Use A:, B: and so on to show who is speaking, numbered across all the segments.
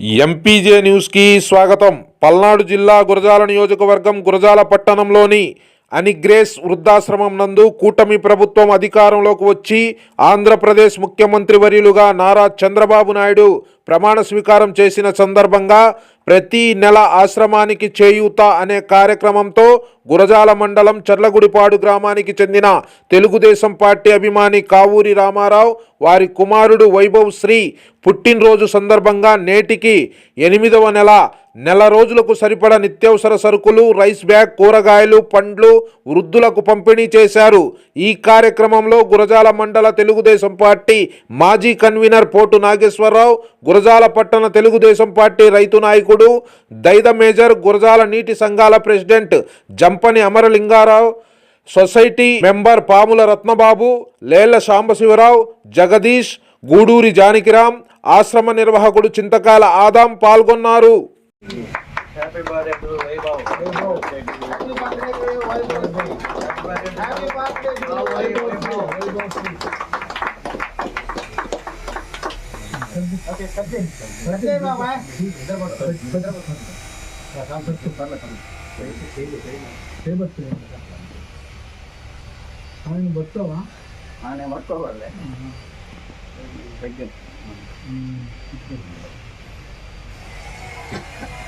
A: MPJ న్యూస్కి స్వాగతం. పల్నాడు జిల్లా గురజాల నియోజకవర్గం గురజాల పట్టణంలోని అనిగ్రేస్ వృద్ధాశ్రమం నందు కూటమి ప్రభుత్వం అధికారంలోకి వచ్చి ఆంధ్రప్రదేశ్ ముఖ్యమంత్రి వర్యులుగా నారా చంద్రబాబు నాయుడు ప్రమాణ స్వీకారం చేసిన సందర్భంగా ప్రతి నెల ఆశ్రమానికి చేయూత అనే కార్యక్రమంతో గురజాల మండలం చర్లగుడిపాడు గ్రామానికి చెందిన తెలుగుదేశం పార్టీ అభిమాని కావూరి రామారావు వారి కుమారుడు వైభవ్ శ్రీ పుట్టినరోజు సందర్భంగా నేటికి ఎనిమిదవ నెల నెల రోజులకు సరిపడ నిత్యావసర సరుకులు రైస్ బ్యాగ్ కూరగాయలు పండ్లు వృద్ధులకు పంపిణీ చేశారు. ఈ కార్యక్రమంలో గురజాల మండల తెలుగుదేశం పార్టీ మాజీ కన్వీనర్ పోటు నాగేశ్వరరావు గురజాల పట్టణ తెలుగుదేశం పార్టీ రైతు నాయకుడు దైద మేజర్ గురజాల నీటి సంఘాల president Jampani Amaralingarao society member Pamula Ratnababu Lella Sambasivarao Jagadish Gooduri Janakiram ఆశ్రమ నిర్వాహకుడు చింతకాల ఆదాం పాల్గొన్నారు. Happy
B: birthday to Vaibhav.
C: Vaibhav. Happy
D: birthday to Vaibhav.
B: Happy
D: birthday to Vaibhav.
C: Vaibhav. Okay, Sachin. Sachin, Mama. इधर बैठो. इधर बैठो. काम करते कर
E: लेता हूँ.
C: सही बस सही. हाँ नहीं बच्चों हाँ.
E: हाँ नहीं बच्चों वाले. सच्चन.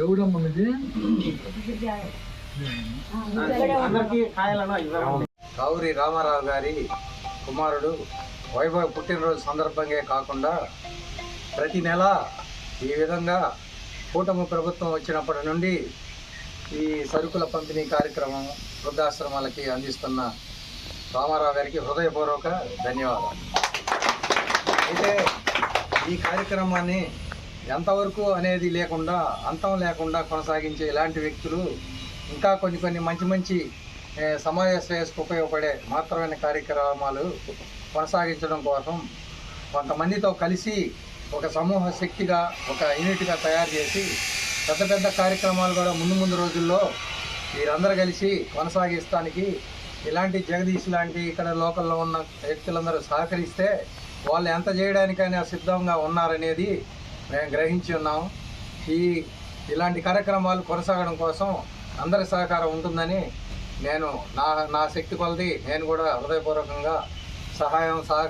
C: ఎవడమ్మ ఇది
E: అందరికి
B: కావురి రామారావు గారి కుమారుడు. వైభవ పుట్టినరోజు సందర్భంగా కాకుండా ప్రతి నెల ఈ విధంగా కూటమి ప్రభుత్వం వచ్చినప్పటి నుండి ఈ సరుకుల పంపిణీ కార్యక్రమం వృద్ధాశ్రమాలకి అందిస్తున్న రామారావు గారికి హృదయపూర్వక ధన్యవాదాలు. అయితే ఈ కార్యక్రమాన్ని ఎంతవరకు అనేది లేకుండా అంతం లేకుండా కొనసాగించే ఇలాంటి వ్యక్తులు ఇంకా కొన్ని కొన్ని మంచి మంచి సమాజ శ్రేయస్కు ఉపయోగపడే మాత్రమైన కార్యక్రమాలు కొనసాగించడం కోసం కొంతమందితో కలిసి ఒక సమూహ శక్తిగా ఒక యూనిట్గా తయారు చేసి పెద్ద పెద్ద కార్యక్రమాలు కూడా ముందు ముందు రోజుల్లో వీరందరూ కలిసి కొనసాగిస్తానికి ఇలాంటి జగదీష్ లాంటి ఇక్కడ లోకల్లో ఉన్న వ్యక్తులందరూ సహకరిస్తే వాళ్ళు ఎంత చేయడానికైనా సిద్ధంగా ఉన్నారనేది మేము గ్రహించి ఉన్నాము ఈ ఇలాంటి కార్యక్రమాలు కొనసాగడం కోసం అందరి సహకారం ఉంటుందని నేను నా నా శక్తి కొలది నేను కూడా హృదయపూర్వకంగా సహాయం సహకారం